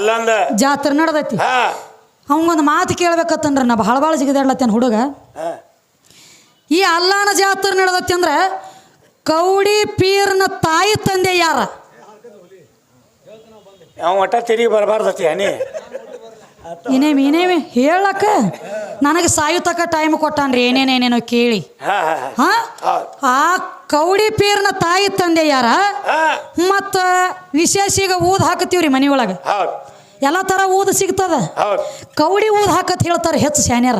ಅಲ್ಲಂದ ಜಾತ್ರೆ ನಡೆದೈತಿ. ಅವಂಗೊಂದು ಮಾತು ಕೇಳ್ಬೇಕತ್ತನ್ರಿ ನಾ ಭಾಳ ಭಾಳ ಜಿಗಿದಾಡ್ಲತ್ತೇನು ಹುಡುಗ. ಈ ಅಲ್ಲಾನ ಜಾತ್ರೆ ನಡೆದತ್ತಿ ಅಂದ್ರೆ ಕೌಡಿ ಪೀರ್ನ ತಾಯಿ ತಂದೆ ಯಾರ? ಒಟ್ಟ ತಿರುಗಿ ಬರಬಾರ್ದತಿ ಹನಿ. ಏನೇಮಿ ಏನೇಮಿ ಹೇಳಕ್ಕ. ನನಗೆ ಸಾಯುತಕ್ಕ ಟೈಮ್ ಕೊಟ್ಟಾನ್ರಿ ಏನೇನೇನೇನೋ ಕೇಳಿ. ಹಾ ಆ ಕೌಡಿ ಪೀರ್ನ ತಾಯಿ ತಂದೆ ಯಾರ? ಮತ್ತ ವಿಶೇಷ ಈಗ ಊದ್ ಹಾಕತ್ತೀವ್ರಿ ಮನೆ ಒಳಗೆ ಹೌದ್. ಎಲ್ಲ ಥರ ಊದ್ ಸಿಗ್ತದ? ಕೌಡಿ ಊದ್ ಹಾಕತ್ ಹೇಳ್ತಾರೆ ಹೆಚ್ಚು ಸ್ಯಾನ್ಯಾರ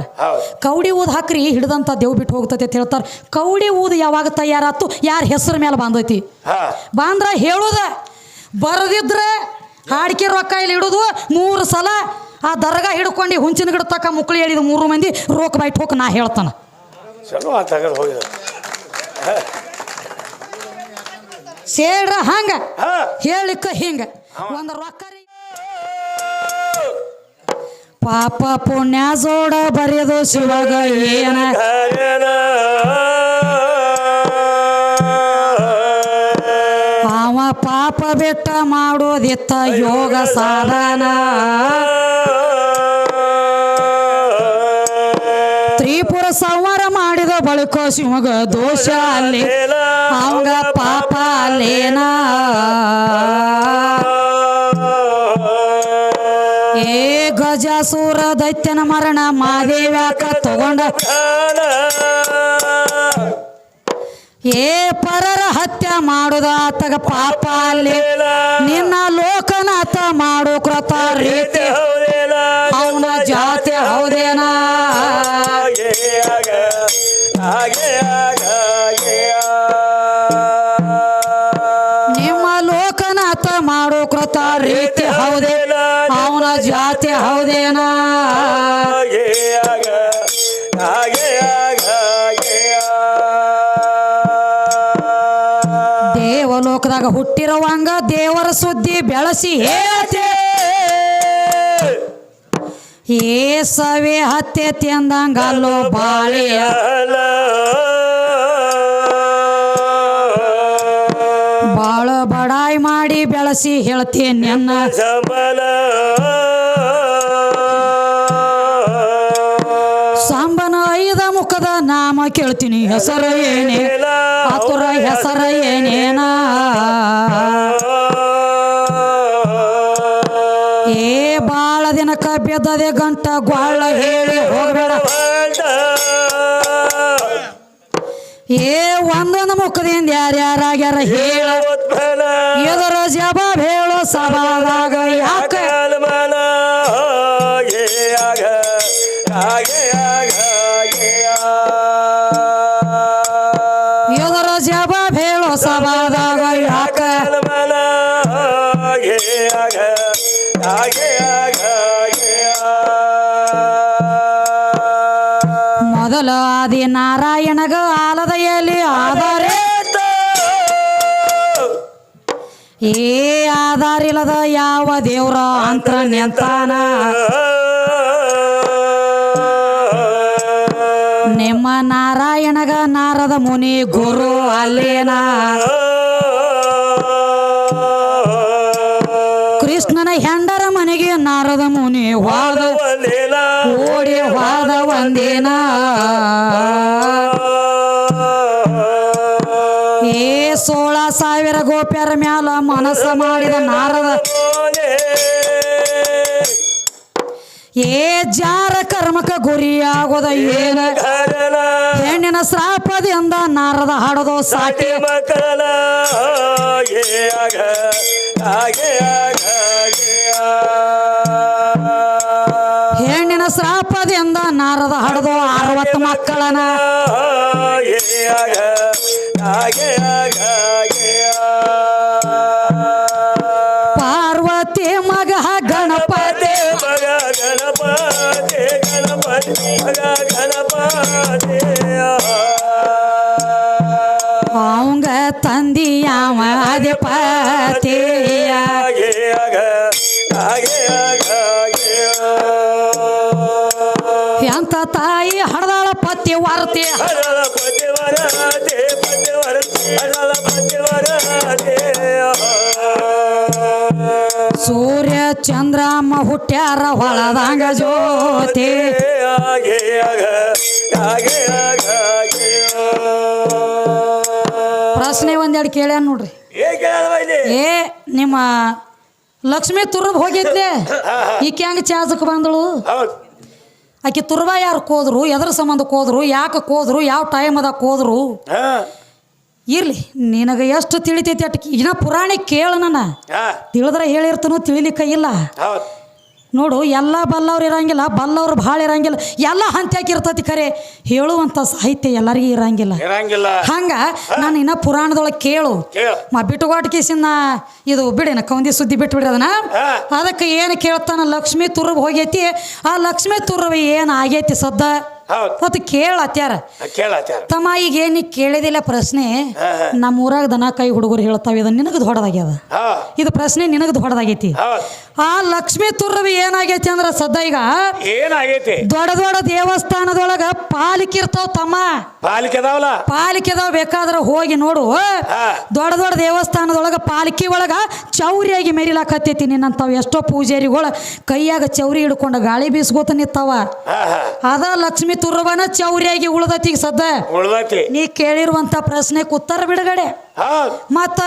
ಕೌಡಿ ಊದ್ ಹಾಕ್ರಿ ಹಿಡ್ದಂತ ದೇವ್ ಬಿಟ್ಟು ಹೋಗ್ತೈತಿ ಅಂತ ಹೇಳ್ತಾರೆ. ಕೌಡಿ ಊದ್ ಯಾವಾಗ ತಯಾರಾತು? ಯಾರ ಹೆಸರು ಮೇಲೆ ಬಾಂದೈತಿ? ಹಾ. ಬಾಂದ್ರ ಹೇಳುದ ಬರದಿದ್ರೆ ಹಾಡಿಕೆ ರೊಕ್ಕ ಇಲ್ಲಿ ಇಡುದು? ಮೂರು ಸಲ ಆ ದರ್ಗಾ ಹಿಡ್ಕೊಂಡು ಹುಂಚಿನ ಗಿಡ ತಕ್ಕ ಮುಕ್ಳು ಹೇಳಿದ ಮೂರು ಮಂದಿ ರೋಕ್ ಬೈಟ್ ಹೋಗಿ ನಾ ಹೇಳ್ತಾನ. ಸೇಡ್ರ ಹಂಗ ಹೇಳಿಕ ಹಿಂಗ. ಒಂದು ರೊಕ್ಕ. ಪಾಪ ಪುಣ್ಯ ಜೋಡ ಬರೆದು ಶಿವಾಗ ಏನ? ಅವ ಪಾಪ ಬೆಟ್ಟ ಮಾಡೋದಿತ್ತ ಯೋಗ ಸಾಧನ. ತ್ರಿಪುರ ಸಂಹಾರ ಮಾಡಿದ ಬಳಿಕ ಶಿವಗ ದೋಷ ಅಲ್ಲಿ. ಅವಂಗ ಪಾಪ ಅಲ್ಲೇನ? ಗಜಾಸೂರ ದೈತ್ಯನ ಮರಣ ಮಾದೇವ್ಯಾಕ ತಗೊಂಡ. ಏ ಪರರ ಹತ್ಯ ಮಾಡುದ ಆತಗ ಪಾಪ ಅಲ್ಲಿ. ನಿನ್ನ ಲೋಕನಾಥ ಮಾಡು ಕೃತ ರೀತಿ. ಅವನ ಜಾತಿ ಹೌದೇನಾ? ದೇವಲೋಕದಾಗ ಹುಟ್ಟಿರುವಂಗ ದೇವರ ಸುದ್ದಿ ಬೆಳಸಿ ಹೇಳ್ತೆ. ಏ ಸವೆ ಹತ್ತೆ ತಿಂದಂಗಲ್ಲೋ ಬಾಳಿಯ. ಬಾಳ ಬಡಾಯಿ ಮಾಡಿ ಬೆಳಸಿ ಹೇಳ್ತೀನಿ ನನ್ನ. ಸಾಂಬನ ಐದ ಮುಖದ ನಾಮ ಕೇಳ್ತೀನಿ, ಹೆಸರು ಏನೇ? ಆತುರ ಹೆಸರ ಏನೇನ? ಏ ಬಾಳ ದಿನಕ ಬೆದ್ದದೆ ಗಂಟ ಗ್ವಾಳ ಹೇಳಿ ಹೋಗಬೇಡ. ಏ ಒಂದೊಂದು ಮುಖದಿಂದ ಯಾರ್ಯಾರಾಗ್ಯಾರ ಹೇಳ. ಎದರ ಜವಾಬ್ ಹೇಳೋ ಸಭಾದಾಗ ಯಾಕ? ಮೊದಲ ಆದಿ ನಾರಾಯಣಗ ಆಲದ ಎಲಿ ಆಧಾರೆ ಏ ಆಧಾರಿಲ್ಲದ ಯಾವ ದೇವ್ರ ಅಂತ ನಿಂತಾನ ನಿಮ್ಮ ನಾರಾಯಣಗ ನಾರದ ಮುನಿ ಗುರು ಅಲ್ಲೇನ? ಕೃಷ್ಣನ ಹೆಂಡರ ಮನೆಗೆ ನಾರದ ಮುನಿ ಹೋದ. ಓಡಿ ಒಂದಿನ ಏ ಸೋಳ ಸಾವಿರ ಗೋಪ್ಯರ ಮ್ಯಾಲ ಮನಸ್ಸ ಮಾಡಿದ ನಾರದ ಏ ಜಾರ ಕರ್ಮಕ ಗುರಿಯಾಗೋದ ಏನ? ಹೆಣ್ಣಿನ ಶ್ರಾಪದಿಂದ ನಾರದ ಹಾಡೋದು ಸಾಟಿ ಮಕ್ಕಳ ಮಕ್ಕಳನ ಸೂರ್ಯ ಚಂದ್ರಮ್ಮ ಹುಟ್ಟ್ಯಾರ ಹೊಳದಂಗ ಜ್ಯೋತಿ. ಪ್ರಶ್ನೆ ಒಂದೆರಡು ಕೇಳ್ಯಾನ ನೋಡ್ರಿ. ಏ, ನಿಮ್ಮ ಲಕ್ಷ್ಮಿ ತುರ್ಬ ಹೋಗಿದ್ದೆ ಈಕೆ ಹೆಂಗ ಚಾಜಕ್ ಬಂದಳು? ಆಕೆ ತುರ್ಬ ಯಾರು ಕೋದ್ರು, ಎದ್ರ ಸಂಬಂಧ ಕೋದ್ರು, ಯಾಕೆ ಕೋದ್ರು, ಯಾವ ಟೈಮ್ ಅದ ಕೋದ್ರು? ಇರ್ಲಿ ನಿನಗೆ ಎಷ್ಟು ತಿಳಿತೈತಿ ಅಟ್ ಇನ್ನ ಪುರಾಣಿ ಕೇಳ ನನ್ನ. ತಿಳಿದ್ರೆ ಹೇಳಿರ್ತನೋ ತಿಳಿಲಿಕ್ಕ ಇಲ್ಲ. ನೋಡು ಎಲ್ಲ ಬಲ್ಲವ್ರು ಇರಂಗಿಲ್ಲ ಬಲ್ಲವ್ರು ಭಾಳ ಇರಂಗಿಲ್ಲ. ಎಲ್ಲ ಹಂತ್ಯಾಕಿರ್ತತಿ ಖರೆ. ಹೇಳುವಂತ ಸಾಹಿತ್ಯ ಎಲ್ಲರಿಗೂ ಇರಂಗಿಲ್ಲ. ಇರಂಗಿಲ್ಲ. ಹಂಗ ನಾನು ಇನ್ನ ಪುರಾಣದೊಳಗೆ ಕೇಳು. ಮ ಬಿಟ್ಟುಗಾಟ್ಕೇಸಿನ ಇದು ಬಿಡಿನ ಕೌಂದಿ ಸುದ್ದಿ ಬಿಟ್ಟು ಬಿಡ್ರಿ ಅದನ್ನ ಅದಕ್ಕೆ ಏನು ಕೇಳ್ತಾನ ಲಕ್ಷ್ಮೀ ತುರ್ಬ್ ಹೋಗೈತಿ. ಆ ಲಕ್ಷ್ಮೀ ತುರ್ಬ್ ಏನು ಆಗೈತಿ ಸದ್ದ? ಅದು ಕೇಳತ್ಯಾರ ತಮ್ಮ ಈಗ ಏನು ಕೇಳಿದಿಲ್ಲ ಪ್ರಶ್ನೆ. ನಮ್ಮ ಊರಾಗ ದನ ಕೈ ಹುಡುಗರು ಹೇಳ್ತಾವ ಇದು ನಿನಗೆ ದೊಡ್ಡದಾಗ್ಯದ ಇದು ಪ್ರಶ್ನೆ ನಿನಗೆ ದೊಡ್ಡದಾಗೈತಿ ಆ ಲಕ್ಷ್ಮೀ ತುರ್ರವಿ ಏನಾಗೈತಿ ಅಂದ್ರ ಸದ್ದ ಈಗ ಏನಾಗೈತಿ? ದೊಡ್ಡ ದೊಡ್ಡ ದೇವಸ್ಥಾನದೊಳಗ ಪಾಲಿಕೆ ಇರ್ತಾವ ತಮ್ಮ. ಪಾಲಿಕೆದಾವಲ್ಲ ಪಾಲಿಕೆದಾವ ಬೇಕಾದ್ರೆ ಹೋಗಿ ನೋಡು. ದೊಡ್ಡ ದೊಡ್ಡ ದೇವಸ್ಥಾನದೊಳಗ ಪಾಲಿಕೆ ಒಳಗ ಚೌರಿಯಾಗಿ ಮೆರಿಲಾಕತ್ತೈತಿ ನಿನ್ನಂತಾವ ಎಷ್ಟೋ ಪೂಜಾರಿಗಳು ಕೈಯಾಗ ಚೌರಿ ಹಿಡ್ಕೊಂಡು ಗಾಳಿ ಬೀಸ್ಕೋತ ನಿಂತಾವ. ಅದ ಲಕ್ಷ್ಮೀ ತುರ್ಬನ ಚೌರಿಯಾಗಿ ಉಳ್ದೈತಿ ಸದ್ದ. ಉಳ್ದೈತಿ. ನೀ ಕೇಳಿರುವಂತ ಪ್ರಶ್ನೆಗೆ ಉತ್ತರ ಬಿಡುಗಡೆ. ಮತ್ತ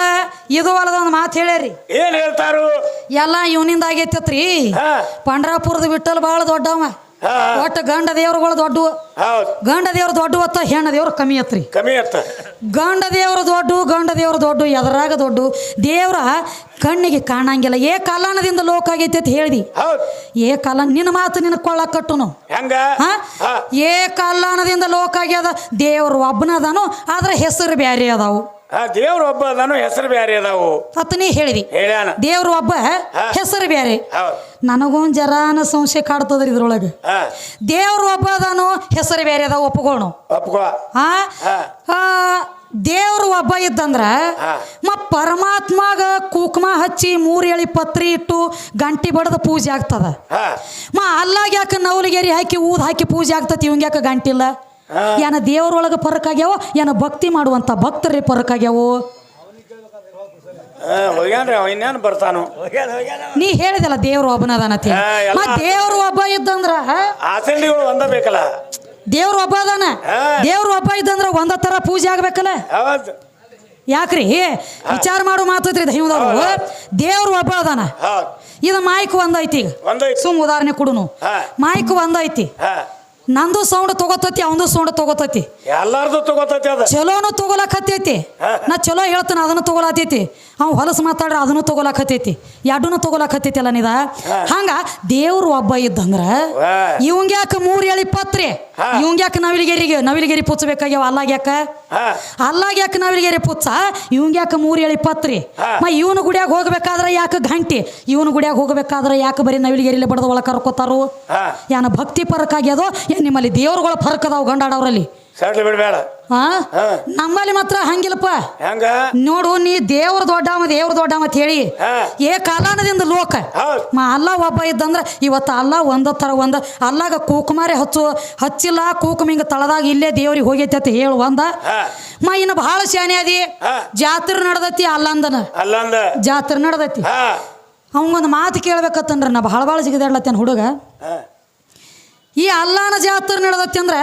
ಇದು ಅಲ್ಲದ ಒಂದು ಮಾತು ಹೇಳ್ಯಾರಿ. ಏನ್ ಹೇಳ್ತಾರು? ಎಲ್ಲ ಇವನಿಂದ ಆಗೈತತ್ರಿ. ಪಂಡ್ರಾಪುರದ ವಿಠಲ್ ಬಹಳ ದೊಡ್ಡವ. ಒಟ್ಟು ಗಂಡ ದೇವ್ರುಗಳು ದೊಡ್ಡವು ಹೌದು. ಗಂಡ ದೇವ್ರು ದೊಡ್ಡ ಹೊತ್ತ ಹೆಣ್ಣ ದೇವ್ರು ಕಮ್ಮಿ ಅತ್ರಿ. ಕಮ್ಮಿ ಅತ್ತ. ಗಂಡ ದೇವ್ರು ದೊಡ್ಡ ಗಂಡ ದೇವ್ರು ದೊಡ್ಡ ಎದರಾಗ ದೊಡ್ಡ. ದೇವ್ರ ಕಣ್ಣಿಗೆ ಕಾಣಂಗಿಲ್ಲ. ಏ ಕಾಲಾನದಿಂದ ಲೋಕ ಆಗೈತಿ ಅಂತ ಹೇಳ್ದಿ. ಏ ಕಾಲ ನಿನ್ನ ಮಾತು ನಿನ್ನ ಕೊಳ್ಳ ಕಟ್ಟುನು. ಹೆಂಗ? ಹಾ? ಹಾ. ಏ ಕಾಲಾನದಿಂದ ಲೋಕ ಆಗ್ಯದ. ದೇವ್ರು ಒಬ್ಬನದಾನು ಆದ್ರೆ ಹೆಸರು ಬ್ಯಾರೆ ಅದಾವು. ಹಾ ದೇವ್ರ ಒಬ್ಬ ನಾನು ಹೆಸರು ಬೇರೆ ಅದಾವು. ಅತ್ತ ನೀ ಹೇಳಿದಿ. ಹೇಳ್ಯಾನ. ದೇವ್ರು ಒಬ್ಬ ಹೆಸರು ಬೇರೆ ಹೌದು. ನನಗೊಂದು ಜರಾನ ಸಂಶಯ ಕಾಡ್ತದ್ರಿ ಇದ್ರೊಳಗೆ. ಹಾ. ದೇವ್ರು ಒಬ್ಬ ಅದಾನು ಹೆಸರು ಬೇರೆ ಅದಾವ ಒಪ್ಕೋಣ ಒಪ್ಕೋ. ಆ ಹಾ. ಆ, ಒಬ್ಬ ಇದ್ದಂದ್ರ. ಮ ಪರಮಾತ್ಮಾಗ ಕುಕ್ಮ ಹಚ್ಚಿ ಮೂರು ಎಳಿ ಪತ್ರಿ ಇಟ್ಟು ಗಂಟಿ ಬಡದ ಪೂಜೆ ಆಗ್ತದ. ಮ ಅಲ್ಲಾಗ ಯಾಕೆ ನವಲಿಗೆರಿ ಹಾಕಿ ಊದ್ ಹಾಕಿ ಪೂಜೆ ಆಗ್ತತಿ ಇವಂಗ ಯಾಕೆ ಗಂಟಿಲ್ಲ. ಏನ ದೇವರೊಳಗೆ ಪರಕ್ ಆಗ್ಯಾವೋ ಏನ ಭಕ್ತಿ ಮಾಡುವಂತ ಭಕ್ತರಿ ಪರಕ್ ಆಗ್ಯಾವೋ ಹಾ, ಹೋಗ್ಯಾನ್ರಿ ಅವ ಇನ್ನೇನು ಬರ್ತಾನು? ನೀ ಹೇಳಿದಲ್ಲ ದೇವ್ರು ಒಬ್ಬನದಾನತಿ ಹಾ, ಎಲ್ಲ- ಮ ದೇವ್ರು ಒಬ್ಬ ಇದ್ದಂದ್ರ ಆಸಂಡಿಗಳು ಒಂದ ಬೇಕಲ್ಲ? ದೇವ್ರು ಒಬ್ಬ ಅದಾನ? ದೇವ್ರ ದೇವ್ರು ಒಬ್ಬ ಇದ್ದಂದ್ರ ಒಂದ ತರ ಪೂಜೆ ಆಗ್ಬೇಕಲ್ಲ? ಹೌದು. ಯಾಕ್ರಿ? ವಿಚಾರ ಮಾಡೋ ಮಾತೈತ್ರಿ ದೈವದವ್ರು. ದೇವ್ರು ಒಬ್ಬ ಅದಾನ? ಇದು ಮಾಯ್ಕ್ ಒಂದೈತಿ ಈಗ. ಸುಮ್ ಉದಾಹರಣೆ ಕೊಡುನು. ಮಾಯಕ್ ಒಂದೈತಿ. ಹಾ. ನಂದು ಸೌಂಡ್ ತಗೋತತಿ ಅವನು ಸೌಂಡ್ ತಗೋತತಿ. ಎಲ್ಲಾರ್ದು ತಗೋತತಿ ಅದ. ಚಲೋನು ತಗೋಲಕತ್ತೈತಿ. ನಾ ಚಲೋ ಹೇಳ್ತಾನೆ ಅದನ್ನು ತಗೊಳತೈತಿ ಅವ್ ಹೊಲಸು ಮಾತಾಡ್ರ ಅದನ್ನು ತಗೋಲಕತ್ತೈತಿ. ಯಾಡುನ ತಗೋಲಕತ್ತೈತಿ ಅಲ್ಲ ನಿದ ಹಂಗ ದೇವ್ರು ಒಬ್ಬ ಇದ್ದಂದ್ರ. ಇವಂಗ್ಯಾಕ ಮೂರ್ ಎಳಿ ಪತ್ರಿ. ಇವಂಗ್ಯಾಕ ನವಿಲಿಗೆರಿಗೆ ನವಿಲಿಗೆರಿ ಪುಚ್ಚಬೇಕಾಗ್ಯಾವ ಅಲ್ಲಾಗ್ಯಾಕ? ಅಲ್ಲಾಗ ಯಾಕೆ ನಾವಿಲ್ಗೆರೆ ಪುಚ್ಚ? ಇವಂಗ ಯಾಕೆ ಮೂರು ಹೇಳಿ ಪತ್ರಿ. ಮ ಇವನು ಗುಡಿಯಾಗ ಹೋಗ್ಬೇಕಾದ್ರೆ ಯಾಕೆ ಗಂಟಿ ಇವನು ಗುಡಿಯಾಗ ಹೋಗ್ಬೇಕಾದ್ರೆ ಯಾಕೆ ಬರೀ ನವಿಲಿಗೆರಿಲಿ ಬಡದ ಒಳ ಕರ್ಕೋತಾರು? ಯಾನ ಭಕ್ತಿ ಪರಕ್ಕಾಗ್ಯದೋ ಏನ್ ನಿಮ್ಮಲ್ಲಿ ದೇವ್ರುಗಳ ಫರಕ್ ಅದಾವ ಗಂಡಾಡವ್ರಲ್ಲಿ ಸಡ್ಲಿ ಬಿಡ್ಬೇಡ ಹಾ? ಹಾ. ನಮ್ಮಲ್ಲಿ ಮಾತ್ರ ಹಂಗಿಲ್ಲಪ್ಪ. ಹೆಂಗ? ನೋಡು ನೀ ದೇವ್ರ ದೊಡ್ಡವ ದೇವ್ರ ದೊಡ್ಡವ ಅಂತ ಹೇಳಿ. ಏ ಕಾಲಾನದಿಂದ ಲೋಕ. ಮಾ ಅಲ್ಲ ಒಬ್ಬ ಇದ್ದಂದ್ರೆ ಇವತ್ತು ಅಲ್ಲ ಒಂದ ತರ ಒಂದ. ಅಲ್ಲಾಗ ಕೂಕುಮಾರಿ ಹಚ್ಚು. ಹಚ್ಚಿಲ್ಲ ಕೂಕುಮ ಹಿಂಗ ತಳದಾಗ ಇಲ್ಲೇ ದೇವ್ರಿಗೆ ಹೋಗೈತಿ ಅಂತ ಹೇಳು ಒಂದ. ಮಾ ಮ ಇನ್ನು ಭಾಳ ಶಾನೆ ಅದಿ. ಜಾತ್ರೆ ನಡ್ದೈತಿ ಅಲ್ಲಂದನ. ಅಲ್ಲಂದ. ಜಾತ್ರೆ ನಡ್ದೈತಿ. ಅವಂಗೊಂದು ಮಾತು ಕೇಳ್ಬೇಕತ್ತನ್ರಿ ನಾ ಬಹಳ ಭಾಳ ಜಿಗದಾಡ್ಲತ್ತೇನೆ ಹುಡುಗ. ಈ ಅಲ್ಲಾನ ಜಾತ್ರೆ ನಡ್ದೈತಿ ಅಂದ್ರೆ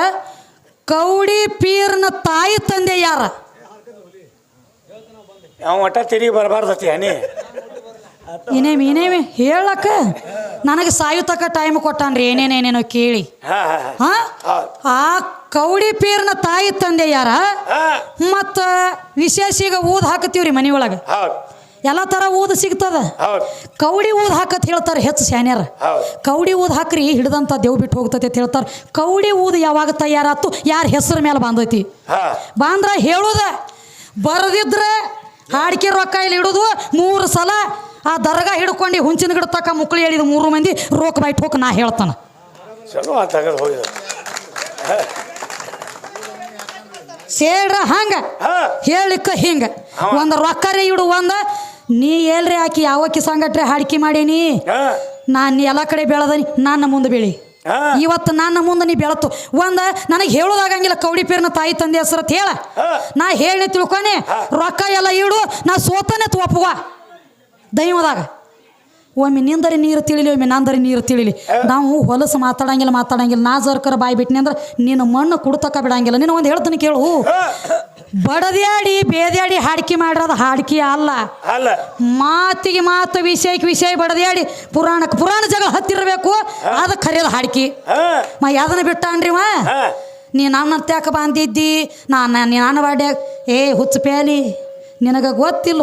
ಕೌಡಿ ಪೀರ್ನ ತಾಯಿ ತಂದೆ ಯಾರ? ಅವ ಒಟ್ಟ ತಿರುಗಿ ಬರಬಾರ್ದತಿ ಹನಿ. ಇನೇಮಿ ಇನೇಮಿ ಹೇಳಕ್ಕ. ನನಗೆ ಸಾಯುತಕ್ಕ ಟೈಮ್ ಕೊಟ್ಟಾನ್ರಿ ಏನೇನೇನೇನೋ ಕೇಳಿ. ಹಾ ಆ ಕೌಡಿ ಪೀರ್ನ ತಾಯಿ ತಂದೆ ಯಾರ? ಮತ್ತ ವಿಶೇಷ ಈಗ ಊದ್ ಹಾಕತ್ತೀವ್ರಿ ಮನಿ ಒಳಗೆ. ಹೌದು. ಎಲ್ಲ ಥರ ಊದ್ ಸಿಗ್ತದ? ಕೌಡಿ ಊದ್ ಹಾಕತ್ ಹೇಳ್ತಾರೆ ಹೆಚ್ಚು ಸ್ಯಾನ್ಯರ್ ಕೌಡಿ ಊದ್ ಹಾಕ್ರಿ ಹಿಡ್ದಂತ ದೇವ್ ಬಿಟ್ಟು ಹೋಗ್ತೈತಿ ಅಂತ ಹೇಳ್ತಾರೆ. ಕೌಡಿ ಊದ್ ಯಾವಾಗ ತಯಾರಾತು? ಯಾರ ಹೆಸರು ಮೇಲೆ ಬಂದೈತಿ? ಬಾಂದ್ರ ಹೇಳುದ. ಬರದಿದ್ರೆ ಹಾಡಿಕೆ ರೊಕ್ಕ ಇಲ್ಲಿ ಇಡುದು ಮೂರು ಸಲ ಆ ದರ್ಗಾ ಹಿಡ್ಕೊಂಡು ಹುಂಚಿನ ಗಿಡ ತಕ್ಕ ಮುಕ್ಳು ಹೇಳಿದ ಮೂರು ಮಂದಿ ರೋಕ್ ಬೈಟ್ ಹೋಗಿ ನಾ ಹೇಳ್ತಾನ. ಸೇಡ್ರ ಹಂಗ. ಹೇಳಿಕ ಹಿಂಗ. ಒಂದು ರೊಕ್ಕರೇ ಇಡು ಒಂದ ನೀ ಏಲ್ರಿ ಆಕಿ ಯಾವ ಸಂಗಟ್ರೆ ಹಾಡಿಕೆ ಮಾಡೇನಿ? ನಾನು ಎಲ್ಲ ಕಡೆ ಬೆಳೆದನಿ ನನ್ನ ಮುಂದೆ ಬೆಳಿ. ಇವತ್ತು ನನ್ನ ಮುಂದೆ ನೀ ಬೆಳತು. ಒಂದ ನನಗೆ ಹೇಳೋದಾಗಂಗಿಲ್ಲ ಕೌಡಿ ಪೇರ್ನ ತಾಯಿ ತಂದೆ ಹೆಸರು ಅಂತ ಹೇಳ. ನಾ ಹೇಳಿ ತಿಳ್ಕೊನೆ ರೊಕ್ಕ ಎಲ್ಲ ಇಡು ನಾ ಸೋತನೆ ತೋಪುವ ದೈವದಾಗ. ಒಮ್ಮೆ ನಿಂದರಿ ನೀರು ತಿಳಿಲಿ ಒಮ್ಮೆ ನಂದರಿ ನೀರು ತಿಳಿಲಿ. ನಾವು ಹೊಲಸು ಮಾತಾಡಂಗಿಲ್ಲ ಮಾತಾಡಂಗಿಲ್ಲ ನಾ ಜರ್ಕರ ಬಾಯಿ ಬಿಟ್ನಿ ಅಂದ್ರೆ ನಿನ್ನ ಮಣ್ಣು ಕುಡ್ತಕ ಬಿಡಂಗಿಲ್ಲ. ನೀನು ಒಂದು ಹೇಳ್ತೀನಿ ಕೇಳು. ಬಡದ್ಯಾಡಿ ಬೇದ್ಯಾಡಿ ಹಾಡ್ಕಿ ಮಾಡಿರೋದು ಹಾಡ್ಕಿ ಅಲ್ಲ. ಮಾತಿಗೆ ಮಾತು ವಿಷಯಕ್ಕೆ ವಿಷಯ ಬಡದ್ಯಾಡಿ ಪುರಾಣಕ್ಕೆ ಪುರಾಣ ಜಗಳ ಹತ್ತಿರಬೇಕು. ಅದು ಕರೆಯೋದು ಹಾಡ್ಕಿ. ಮಾ ಯಾದನ ಬಿಟ್ಟಾನ್ರಿ ಮಾ? ನೀ ನನ್ನ ತ್ಯಾಕ ಬಂದಿದ್ದಿ ನಾನು ನಾನು ಬಾಡ್ಯಾಗ ಏ ಹುಚ್ಚು ಪ್ಯಾಲಿ. ನಿನಗೆ ಗೊತ್ತಿಲ್ಲ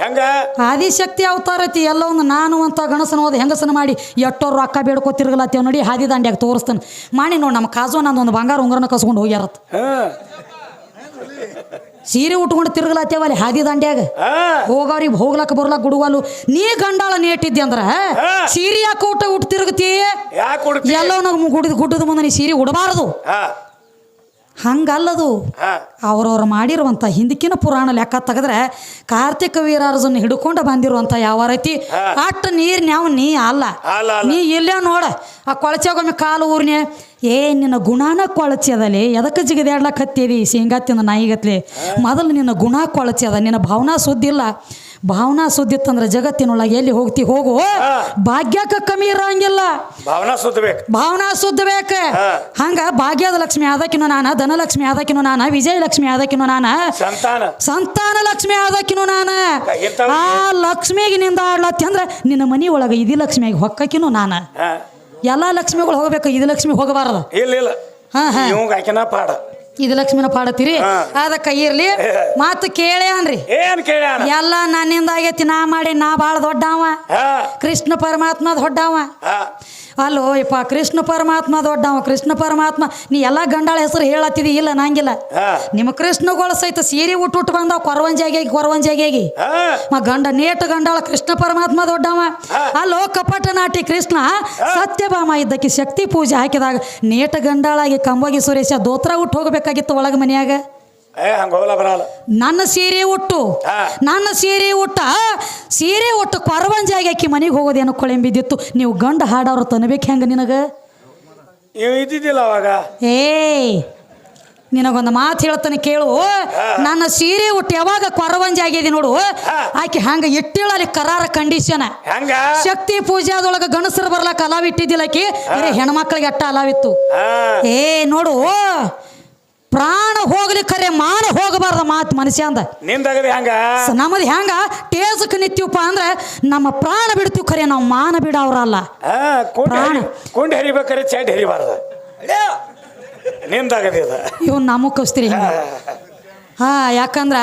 ಹೆಂಗ? ಆದಿಶಕ್ತಿ ಅವತಾರ ಐತಿ ಎಲ್ಲ ಒಂದು ನಾನು ಅಂತ ಗಣಸನ ಹೋದ ಹೆಂಗಸನ ಮಾಡಿ ಎಟ್ಟೋರು ರೊಕ್ಕ ಬೇಡ್ಕೊತಿರ್ಗಲತ್ತೇವ್ ನೋಡಿ ಹಾದಿ ದಾಂಡ್ಯಾಗ ತೋರಿಸ್ತಾನೆ. ಮಾಡಿ ನೋಡಿ ನಮ್ಮ ಕಾಜು ನಂದು ಒಂದು ಬಂಗಾರ ಉಂಗರನ ಕಸ್ಕೊಂಡು ಹೋಗ್ಯಾರತ್. ಹಾ. ಸೀರೆ ಉಟ್ಕೊಂಡು ತಿರ್ಗಲತ್ತೇವ ಅಲ್ಲಿ ಹಾದಿ ದಾಂಡ್ಯಾಗ? ಹಾ. ಹೋಗವ್ರಿಗೆ ಹೋಗ್ಲಕ್ಕ ಬರ್ಲಕ್ಕ ಗುಡುವಲು ನೀ ಗಂಡಾಳ ನೇಟಿದ್ದೆ ಅಂದ್ರ ಸೀರೆ ಯಾಕೆ ಊಟ ಉಟ್ ತಿರುಗತಿ ಎಲ್ಲೋ ನಾವು ಗುಡಿದ ಗುಡ್ಡದ ಮುಂದೆ ನೀ ಸೀರೆ ಉಡಬಾರದು. ಹಾ. ಹಂಗಲ್ಲದು. ಅವ್ರವ್ರು ಮಾಡಿರುವಂಥ ಹಿಂದಕ್ಕಿನ ಪುರಾಣ ಲೆಕ್ಕ ತೆಗೆದ್ರೆ ಕಾರ್ತಿಕ ವೀರಾರ್ಜುನ್ ಹಿಡ್ಕೊಂಡು ಬಂದಿರುವಂಥ ಯಾವ ರೀತಿ? ಅಟ್ಟು ನೀರು ನಾವು ನೀ ಅಲ್ಲ. ನೀ ಇಲ್ಲೇ ನೋಡ. ಆ ಕೊಳಚಾಗೊಮ್ಮೆ ಕಾಲು ಊರ್ನೆ ಏ ನಿನ್ನ ಗುಣಾನ ಕೊಳಚಿ ಅದಲೆ. ಎದಕ್ಕೆ ಜಿಗದಾಡ್ಲಕ್ಕೆ ಹತ್ತಿದಿ ಶೇಂಗಾ ತಿಂದ ನಾಯಿಗತ್ಲಿ. ಮೊದಲು ನಿನ್ನ ಗುಣ ಕೊಳಚಿ ಅದ. ನಿನ್ನ ಭಾವನಾ ಸುದ್ದಿಲ್ಲ ಭಾವನಾ ಸುದ್ದಿ ಇತ್ತಂದ್ರೆ ಜಗತ್ತಿನೊಳಗೆ ಎಲ್ಲಿ ಹೋಗ್ತಿ ಹೋಗು. ಭಾಗ್ಯಕ್ಕೆ ಕಮ್ಮಿ ಇರಂಗಿಲ್ಲ. ಭಾವನಾ ಸುದ್ದಿ ಭಾವನಾ ಸುದ್ದಿ ಬೇಕ ಹಂಗ ಭಾಗ್ಯದ ಲಕ್ಷ್ಮಿ ಆದಕಿನೂ ನಾನ ಧನಲಕ್ಷ್ಮಿ ಆದಕ್ಕಿನ್ನು ನಾನ ವಿಜಯಲಕ್ಷ್ಮಿ ಆದಕಿನೂ ನಾನ ಸಂತಾನ. ಸಂತಾನ ಲಕ್ಷ್ಮಿ ಆದಕ್ಕಿನ್ನು ನಾನ ಆ ಲಕ್ಷ್ಮಿಗೆ ನಿಂದ ಆಡ್ಲತ್ತಿ ಅಂದ್ರೆ ನಿನ್ನ ಮನಿ ಒಳಗೆ ಇದಿ ಲಕ್ಷ್ಮಿಯಾಗಿ ಹೊಕ್ಕಕಿನೂ ನಾನ. ಎಲ್ಲಾ ಲಕ್ಷ್ಮಿಗಳು ಹೋಗ್ಬೇಕು ಇದು ಲಕ್ಷ್ಮಿ ಹೋಗಬಾರದು. ಇಲ್ಲ ಇಲ್ಲ. ಹಾ ಹಾ. ಪಾಡ. ಇದು ಲಕ್ಷ್ಮಿನ ಪಾಡತ್ತೀರಿ ಕೈ ಇರ್ಲಿ ಮಾತು ಕೇಳ್ಯಾನ್ರಿ ಅನ್ರಿ. ಏನ್ ಕೇಳ್ಯಾನ ಎಲ್ಲ ನನ್ನಿಂದ ಆಗೈತಿ ನಾ ಮಾಡಿ ನಾ ಬಾಳ ದೊಡ್ಡವ. ಕೃಷ್ಣ ಪರಮಾತ್ಮ ದೊಡ್ಡವ. ಅಲ್ಲೋ ಯಪ್ಪ ಕೃಷ್ಣ ಪರಮಾತ್ಮ ದೊಡ್ಡವ ಕೃಷ್ಣ ಪರಮಾತ್ಮ. ನೀ ಎಲ್ಲ ಗಂಡಾಳ ಹೆಸರು ಹೇಳತ್ತಿದಿ? ಇಲ್ಲ ನಂಗಿಲ್ಲ. ನಿಮ್ಮ ಕೃಷ್ಣಗಳು ಸಹಿತ ಸೀರೆ ಉಟ್ಟು ಉಟ್ಟು ಬಂದಾವ ಕೊರವಂಜಾಗಿ ಕೊರವಂಜಾಗಿ ಮ ಗಂಡ ನೇಟ ಗಂಡಾಳ ಕೃಷ್ಣ ಪರಮಾತ್ಮ ದೊಡ್ಡವ. ಅಲ್ಲೋ ಕಪಟ ನಾಟಿ ಕೃಷ್ಣ. ಸತ್ಯಭಾಮ ಇದ್ದಕ್ಕೆ ಶಕ್ತಿ ಪೂಜೆ ಹಾಕಿದಾಗ ನೇಟ ಗಂಡಾಳಾಗಿ ಕಂಬಗಿ ಸುರೇಶ ದೋತ್ರ ಉಟ್ಟು ಹೋಗಬೇಕಾಗಿತ್ತು ಒಳಗೆ ಮನ್ಯಾಗ. ಏ ಬರಲ್ಲ. ನನ್ನ ಸೀರೆ ಉಟ್ಟು. ನನ್ನ ಸೀರೆ ಉಟ್ಟ ಸೀರೆ ಉಟ್ಟು ಕೊರವಂಜಾಗಿ ಆಕಿ ಮನೆಗೆ ಹೋಗೋದೇನೋ ಕೊಳೆಂಬಿದ್ದಿತ್ತು ನೀವು ಗಂಡ ಹಾಡೋರು ತನಬೇಕು ಹೆಂಗ ನಿನಗ? ಇವ್ ಇದ್ದಿದ್ದಿಲ್ಲ ಅವಾಗ. ಏಯ್ ನಿನಗೊಂದು ಮಾತು ಹೇಳ್ತಾನೆ ಕೇಳು. ನನ್ನ ಸೀರೆ ಉಟ್ಟು ಯಾವಾಗ ಕೊರವಂಜಿ ಆಗಿದೆ ನೋಡು. ಆಕೆ ಹಂಗ ಇಟ್ಟಿಳ ಅಲ್ಲಿ ಕರಾರ ಕಂಡೀಷನ್ ಶಕ್ತಿ ಪೂಜೆ ಅದೊಳಗ ಗಣಸರು ಬರ್ಲಾಕ ಅಲಾವ್ ಇಟ್ಟಿದ್ದಿಲ್ಲ ಆಕಿ. ಬರೀ ಹೆಣ್ಮಕ್ಳಿಗೆ ಅಟ್ಟ ಅಲಾವಿತ್ತು ಏ ನೋಡು. ಪ್ರಾಣ ಹೋಗ್ಲಿ ಖರೆ ಮಾನ ಹೋಗಬಾರ್ದ ಮಾತು ಮನುಷ್ಯ ಅಂದ. ನಿಂದಗದಿ ಹಂಗ ಸ- ನಮ್ಮದು ಹೆಂಗ ಟೇಸಕ್ ನಿತ್ಯವಪ್ಪ ಅಂದ್ರೆ ನಮ್ಮ ಪ್ರಾಣ ಬಿಡ್ತೀವಿ ಖರೆ ನಾವು ಮಾನ ಬಿಡವ್ರಲ್ಲ ಆ, ಕುಂಡಿ ಪ್ರಾಣ. ಹರಿ ಕುಂಡಿ ಹರಿಬೇಕಾರೆ ಚಡ್ ಹರಿಬಾರ್ದ. ನಿಂದಾಗದಿ ಅದ. ಇವ್ ನಮಗ್ ಕಸ್ತೀರಿ ಹಿಂಗ ಹಾ ಯಾಕಂದ್ರ.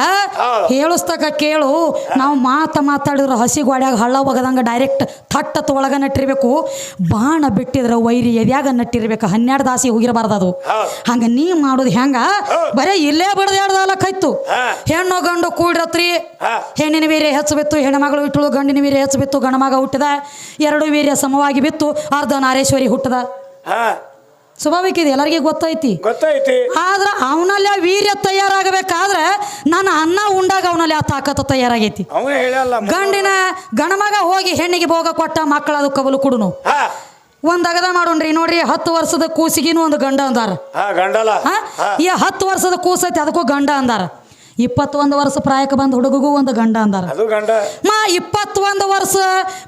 ಹೇಳಿಸ್ತಕ ಕೇಳು ನಾವು ಮಾತ ಮಾತಾಡಿದ್ರು ಹಸಿ ಗೋಡ್ಯಾಗ ಹಳ್ಳ ಒಗದಂಗ ಡೈರೆಕ್ಟ್ ಥಟ್ಟ ತೊಳಗ ನಟ್ಟಿರ್ಬೇಕು ಬಾಣ ಬಿಟ್ಟಿದ್ರ ವೈರಿ ಎದ್ಯಾಗ ನಟ್ಟಿರ್ಬೇಕು ಹನ್ನೆರಡು ದಾಸಿ ಹೋಗಿರಬಾರ್ದು ಅದು. ಹಂಗ ನೀ ಮಾಡೋದು ಹೆಂಗ? ಬರೇ ಇಲ್ಲೇ ಬಡದಾಡ್ದಲ್ಲ ಕೈತು ಹೆಣ್ಣು ಗಂಡು ಕೂಡಿರತ್ರಿ. ಹೆಣ್ಣಿನ ವೀರ್ಯ ಹೆಚ್ಚು ಬಿತ್ತು ಹೆಣ್ಣುಮಗಳು ಇಟ್ಟಳು ಗಂಡಿನ ವೀರ್ಯ ಹೆಚ್ಚು ಬಿತ್ತು ಗಣಮಗ ಹುಟ್ಟದ ಎರಡು ವೀರ್ಯ ಸಮವಾಗಿ ಬಿತ್ತು ಅರ್ಧ ನಾರೇಶ್ವರಿ ಹುಟ್ಟದ. ಸ್ವಾಭಾವಿಕ ಇದೆ ಎಲ್ಲರಿಗೆ ಗೊತ್ತೈತಿ. ಗೊತ್ತೈತಿ. ಆದ್ರೆ ಅವನಲ್ಲಿ ಆ ವೀರ್ಯ ತಯಾರಾಗಬೇಕಾದ್ರೆ ನನ್ನ ಅನ್ನ ಉಂಡಾಗ ಅವನಲ್ಲಿ ಆ ತಾಕತ್ತು ತಯಾರಾಗೈತಿ. ಗಂಡಿನ ಗಣಮಗ ಹೋಗಿ ಹೆಣ್ಣಿಗೆ ಭೋಗ ಕೊಟ್ಟ ಮಕ್ಕಳ ಅದು ಕಬಲು ಕುಡುನು. ಒಂದ್ ಅಗದ ಮಾಡೋಣ್ರಿ ನೋಡ್ರಿ ಹತ್ತು ವರ್ಷದ ಕೂಸಿಗಿನೂ ಒಂದು ಗಂಡ ಅಂದಾರ. ಈ ಹತ್ತು ವರ್ಷದ ಕೂಸೈತಿ ಅದಕ್ಕೂ ಗಂಡ ಅಂದಾರ. ಇಪ್ಪತ್ತೊಂದು ವರ್ಷ ಪ್ರಾಯಕ್ಕೆ ಬಂದ ಹುಡುಗಗೂ ಒಂದು ಗಂಡ ಅಂದಾರ. ಅದು ಗಂಡ. ಮಾ ಇಪ್ಪತ್ತೊಂದು ವರ್ಷ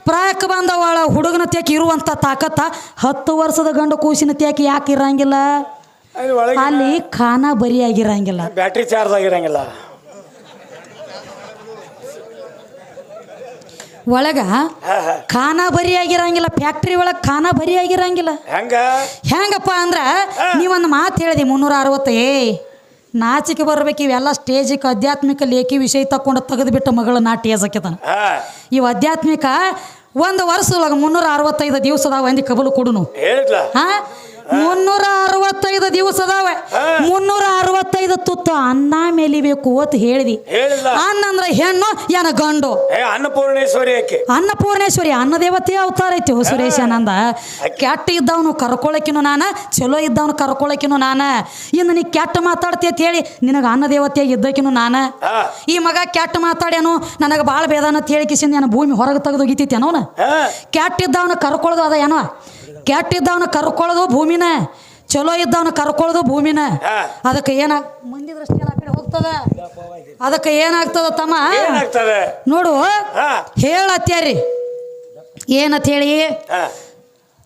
ಪ್ರಾಯಕ್ಕೆ ಬಂದ ಒಳ ಹುಡುಗನ ತ್ಯಾಕ ಇರುವಂತ ತಾಕತ್ತ ಹತ್ತು ವರ್ಷದ ಗಂಡು ಕೂಸಿನ ತ್ಯಾಕ ಯಾಕೆ ಇರಂಗಿಲ್ಲ? ಅಲ್ಲಿ ಒಳಗೆ ಅಲ್ಲಿ ಖಾನ ಬರಿಯಾಗಿರಂಗಿಲ್ಲ ಬ್ಯಾಟ್ರಿ ಚಾರ್ಜ್ ಆಗಿರಂಗಿಲ್ಲ. ಒಳಗ ಖಾನ ಬರಿ ಖಾನ ಬರಿಯಾಗಿರಂಗಿಲ್ಲ ಫ್ಯಾಕ್ಟ್ರಿ ಒಳಗೆ ಖಾನ ಬರಿಯಾಗಿರಂಗಿಲ್ಲ ಹೆಂಗ? ಹೆಂಗಪ್ಪ ಅಂದ್ರ ನೀವೊಂದು ಮಾತು ಹೇಳಿದೆ ಮುನ್ನೂರ ಅರವತ್ತು ಏ. ನಾಚಿಕೆ ಬರ್ಬೇಕು ಇವೆಲ್ಲ ಸ್ಟೇಜಿಗೆ ಆಧ್ಯಾತ್ಮಿಕ ಲೇಖಿ ವಿಷಯ ತಕ್ಕೊಂಡು ತೆಗೆದುಬಿಟ್ಟು ಮಗಳ ನಾಟಿ ಸಕ್ಯತನ ಹಾ. ಇವು ಆಧ್ಯಾತ್ಮಿಕ ಒಂದು ವರ್ಷದೊಳಗೆ ಮುನ್ನೂರ ಅರವತ್ತೈದು ದಿವಸದಾಗ ಒಂದು ಕಬಲು ಕೊಡುನು. ಹಾಂ ಹಾ. ಮುನ್ನೂರ ಅರವತ್ತೈದು ದಿವಸ ಅದಾವ. ಮುನ್ನೂರ ಅರವತ್ತೈದು ತುತ್ತು ಅನ್ನ ಮೇಲಿಬೇಕು ಅಂತ ಹೇಳಿದಿ. ಅನ್ನಂದ್ರ ಅನ್ನ ಅಂದ್ರೆ ಹೆಣ್ಣು ಏನ ಗಂಡು. ಅನ್ನಪೂರ್ಣೇಶ್ವರಿ ಅನ್ನಪೂರ್ಣೇಶ್ವರಿ ಅನ್ನ ದೇವತೆ ಅವತಾರ ಐತಿ ಸುರೇಶ್ ಸುರೇಶ ನಂದ ಕೆಟ್ಟ ಇದ್ದವನು ಕರ್ಕೊಳಕಿನು ನಾನ ಚಲೋ ಇದ್ದವನು ಕರ್ಕೊಳಕಿನು ನಾನ. ಇನ್ನು ನೀ ಕೆಟ್ಟ ಮಾತಾಡ್ತಿ ಅಂತ ಹೇಳಿ ನಿನಗೆ ಅನ್ನ ದೇವತೆ ಇದ್ದಕಿನು ನಾನ. ಈ ಮಗ ಕೆಟ್ಟ ಮಾತಾಡ್ಯಾನು ನನಗೆ ಭಾಳ ಬೇದಾನ ಅಂತ ಹೇಳಿ ಕಿಸಿಂದ ಭೂಮಿ ಹೊರಗೆ ತೆಗೆದು ಒಗಿತೈತಿ ಏನೋನ ಕೆಟ್ಟ ಇದ್ದವನು ಕರ್ಕೊಳ್ಳೋದು ಅದ ಏನೋ. ಕೆಟ್ಟಿದ್ದವನ ಕರ್ಕೊಳ್ಳೋದು ಭೂಮಿನ ಚಲೋ ಇದ್ದವನ ಕರ್ಕೊಳ್ಳೋದು ಭೂಮಿನ. ಅದಕ್ಕೆ ಏನ ಮಂದಿ ದೃಷ್ಟಿ ಎಲ್ಲ ಆ ಕಡೆ ಹೋಗ್ತದ. ಅದಕ್ಕೆ ಏನಾಗ್ತದ ತಮ್ಮ? ನೋಡು ಹೇಳತ್ಯಾರಿ. ಏನಂತ ಹೇಳಿ?